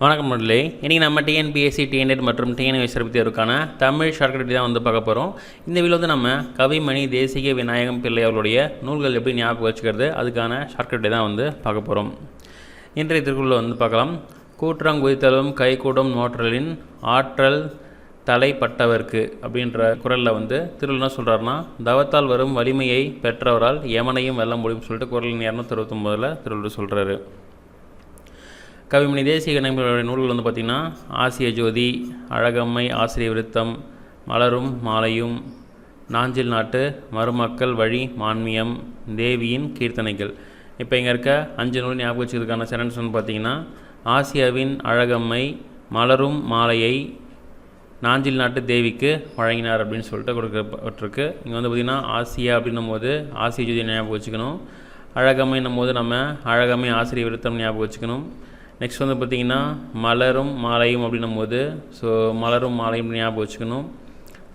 வணக்கம் முதலே இன்றைக்கி நம்ம டிஎன்பிஎஸ்சி டிஎன்எட் மற்றும் டிஎன்எஸ் தேர்வுக்கான தமிழ் ஷார்ட்கட் தான் வந்து பார்க்க போகிறோம் இந்த வீடியோ வந்து நம்ம கவிமணி தேசிக விநாயகம் பிள்ளை அவர்களுடைய நூல்கள் எப்படி ஞாபகம் வச்சுக்கிறது அதுக்கான ஷார்ட்கட் தான் வந்து பார்க்க போகிறோம் இன்றைய திருக்குறளில் வந்து பார்க்கலாம். கூற்றங்குதித்தலும் கைகூடும் நோற்றலின் ஆற்றல் தலைப்பட்டவர்க்கு அப்படின்ற குரலில் வந்து திருவள்ளுவர் என்ன சொல்கிறாருன்னா தவத்தால் வரும் வலிமையை பெற்றவரால் எமனையும் வெல்ல முடியும்னு சொல்லிட்டு குரலின் இரநூத்தி அறுபத்தொம்போதில் திருவள்ளுவர் சொல்கிறாரு கவிமணி தேசிய கணங்களுடைய நூல்கள் வந்து பார்த்திங்கன்னா ஆசிய ஜோதி அழகம்மை ஆசிரிய விருத்தம் மலரும் மாலையும் நாஞ்சில் நாட்டு மருமக்கள் வழி மான்மியம் தேவியின் கீர்த்தனைகள். இப்போ இங்கே இருக்க அஞ்சு நூல் ஞாபகம் வச்சுக்கிறதுக்கான சென்டென்ஸ் வந்து பார்த்திங்கன்னா ஆசியாவின் அழகம்மை மலரும் மாலையை நாஞ்சில் நாட்டு தேவிக்கு வழங்கினார் அப்படின்னு சொல்லிட்டு கொடுக்கப்பட்டிருக்கு. இங்கே வந்து பார்த்திங்கன்னா ஆசியா அப்படின்னும் போது ஆசிய ஜோதி ஞாபகம் வச்சுக்கணும். அழகம்மைன்னும் போது நம்ம அழகம்மை ஆசிரிய விருத்தம் ஞாபகம் வச்சுக்கணும். நெக்ஸ்ட் வந்து பார்த்திங்கன்னா மலரும் மாலையும் அப்படின்னும் போது ஸோ மலரும் மாலையும் ஞாபகம் வச்சுக்கணும்.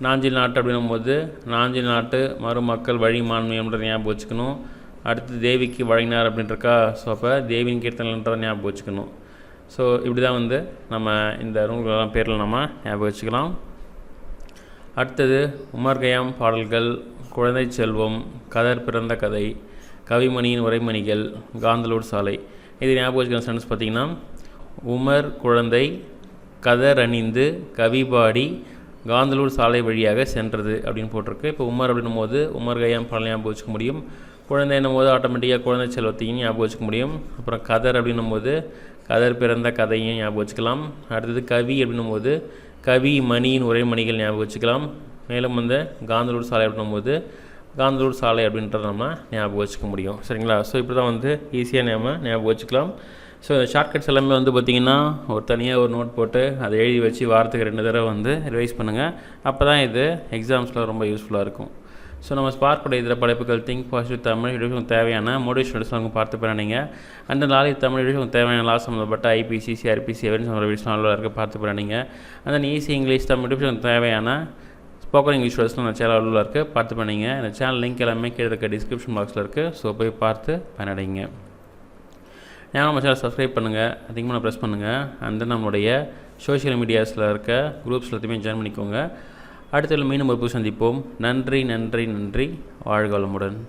நாஞ்சில் நாட்டு அப்படின்னும் போது நாஞ்சில் நாட்டு மறுமக்கள் வழி மாண்மையம்ன்ற ஞாபகம் வச்சுக்கணும். அடுத்து தேவிக்கு வழங்கினார் அப்படின்றக்கா ஸோ அப்போ தேவியின் கீர்த்தனைன்றத ஞாபகம் வச்சுக்கணும். ஸோ இப்படி தான் வந்து நம்ம இந்த நூல்களெல்லாம் பேரில் நம்ம ஞாபகம் வச்சுக்கலாம். அடுத்தது உமர் கயாம் பாடல்கள் குழந்தை செல்வம் கதர் பிறந்த கதை கவிமணியின் உரைமணிகள் காந்தலூர் சாலை. இது ஞாபகம் வச்சுக்கிற சென்டென்ஸ் பார்த்திங்கன்னா உமர் குழந்தை கதர் அணிந்து கவி பாடி காந்தலூர் சாலை வழியாக சென்றது அப்படின்னு போட்டிருக்கு. இப்போ உமர் அப்படின்னும் போது உமர் கையாம் பாடல் ஞாபகம் வச்சுக்க முடியும். குழந்தை என்னும் போது ஆட்டோமேட்டிக்காக குழந்தை செல்வத்தையும் ஞாபகம் வச்சுக்க முடியும். அப்புறம் கதர் அப்படின்னும் போது கதர் பிறந்த கதையும் ஞாபகம் வச்சுக்கலாம். அடுத்தது கவி அப்படின்னும் போது கவி மணியின் உரைமணிகள் ஞாபகம் வச்சுக்கலாம். மேலும் வந்து காந்தலூர் சாலை அப்படின்னும் போது காந்தூர் சாலை அப்படின்றத நம்ம ஞாபகம் வச்சுக்க முடியும். சரிங்களா? ஸோ இப்படி தான் வந்து ஈஸியாக நம்ம ஞாபகம் வச்சுக்கலாம். ஸோ இந்த ஷார்ட்கட்ஸ் எல்லாமே வந்து பார்த்திங்கன்னா ஒரு தனியாக ஒரு நோட் போட்டு அதை எழுதி வச்சு வாரத்துக்கு ரெண்டு தடவை வந்து ரிவைஸ் பண்ணுங்கள் அப்போ தான் இது எக்ஸாம்ஸில் ரொம்ப யூஸ்ஃபுல்லாக இருக்கும். ஸோ நம்ம ஸ்பார்க்கோட இதில் படைப்புகள் திங்க் பாசிட்டிவ் தமிழ் எடுக்கும் தேவையான மோட்டிவேஷன் எடுத்து அவங்க பார்த்து பண்ணீங்க அந்த நாளைக்கு தமிழ் எடுக்கும் தேவையான லா சம்மந்தப்பட்ட ஐபிசி சிஆர்பிசி எவன் சம்மந்த விஷயம் நல்லா இருக்க பார்த்து பண்ணீங்க அந்த ஈஸி இங்கிலீஷ் தமிழ் எடுக்கும் தேவையான ஸ்போக்கன் இங்கிலீஷ் வேர்ட்ஸ்லாம் சேனல் உள்ள இருக்குது பார்த்து பண்ணிங்க. இந்த சேனல் லிங்க் எல்லாமே கீழே இருக்க டிஸ்கிரிப்ஷன் பாக்ஸில் இருக்குது ஸோ போய் பார்த்து பயனடைங்க. ஏன்னா நம்ம சேனல் சப்ஸ்கிரைப் பண்ணுங்கள் அதிகமாக ப்ரெஸ் பண்ணுங்கள் அந்த நம்மளுடைய சோஷியல் மீடியாஸில் இருக்க குரூப்ஸ் எல்லாத்தையுமே ஜாயின் பண்ணிக்கோங்க. அடுத்த மீண்டும் ஒரு புது சந்திப்போம். நன்றி நன்றி நன்றி. வாழ்க வளமுடன்.